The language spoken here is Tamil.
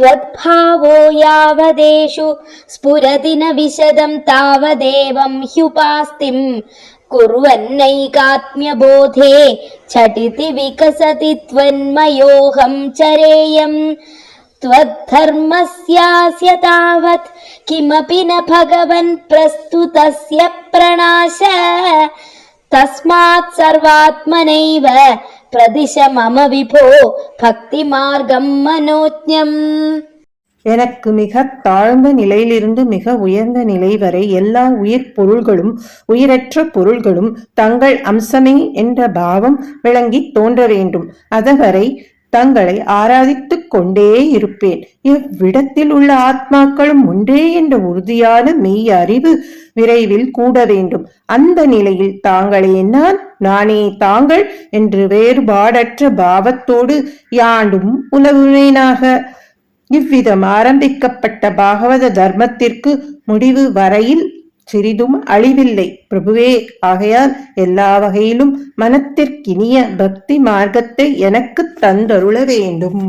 त्वद्भावो यावदेषु स्फुरति न विशदं तावदेवं ह्युपास्तिम् कुर्वन्नैकात्म्यबोधे झटिति विकसति त्वन्मयोऽहं चरेयम् त्वद्धर्मस्यास्य तावत् किमपि न भगवन् प्रस्तुतस्य प्रणाश तस्मात् सर्वात्मनैव பிரதிஷ மம விபோ பக்தி மார்க்கம் மனோஜம் எனக்கு மிக தாழ்ந்த நிலையிலிருந்து மிக உயர்ந்த நிலை வரை எல்லா உயிர் பொருள்களும் உயிரற்ற பொருள்களும் தங்கள் அம்சமே என்ற பாவம் விளங்கி தோன்ற வேண்டும். அதுவரை தங்களை ஆராதித்துக் கொண்டே இருப்பேன். இவ்விடத்தில் உள்ள ஆத்மாக்களும் ஒன்றே என்ற உறுதியான மெய் அறிவு விரைவில் கூட வேண்டும். அந்த நிலையில் தாங்களே நான் நானே தாங்கள்? என்று வேறுபாடற்ற பாவத்தோடு யாண்டும் உலகுவேனாக இவ்விதம் ஆரம்பிக்கப்பட்ட பாகவத தர்மத்திற்கு முடிவு வரையில் சிறிதும் அழிவில்லை. பிரபுவே ஆகையால் எல்லா வகையிலும் மனத்திற்கினிய பக்தி மார்க்கத்தை எனக்கு தந்தருள வேண்டும்.